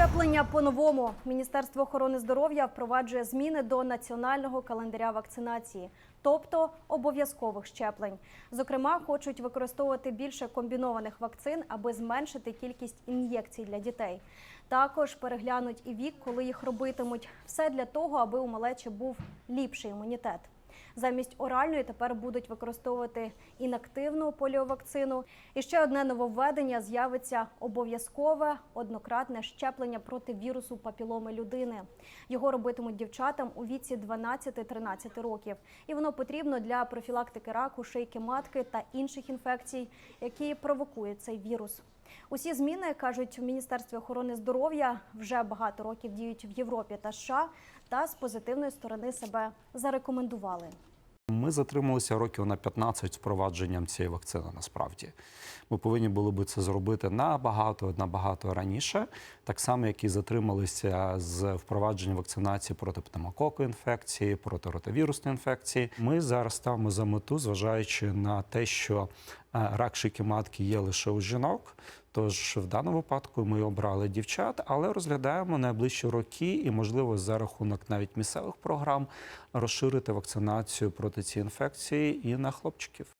Щеплення по-новому. Міністерство охорони здоров'я впроваджує зміни до національного календаря вакцинації, тобто обов'язкових щеплень. Зокрема, хочуть використовувати більше комбінованих вакцин, аби зменшити кількість ін'єкцій для дітей. Також переглянуть і вік, коли їх робитимуть. Все для того, аби у малечі був ліпший імунітет. Замість оральної тепер будуть використовувати інактивну поліовакцину. І ще одне нововведення з'явиться обов'язкове однократне щеплення проти вірусу папіломи людини. Його робитимуть дівчатам у віці 12-13 років, і воно потрібно для профілактики раку, шийки матки та інших інфекцій, які провокують цей вірус. Усі зміни кажуть в Міністерстві охорони здоров'я вже багато років діють в Європі та США та з позитивної сторони себе зарекомендували. Ми затрималися років на 15 з впровадженням цієї вакцини. Насправді ми повинні були би це зробити набагато набагато раніше, так само як і затрималися з впровадженням вакцинації проти пневмококу інфекції, проти ротавірусної інфекції. Ми зараз ставимо за мету, зважаючи на те, що рак шийки матки є лише у жінок. Тож в даному випадку ми обрали дівчат, але розглядаємо найближчі роки і, можливо, за рахунок навіть місцевих програм розширити вакцинацію проти цієї інфекції і на хлопчиків.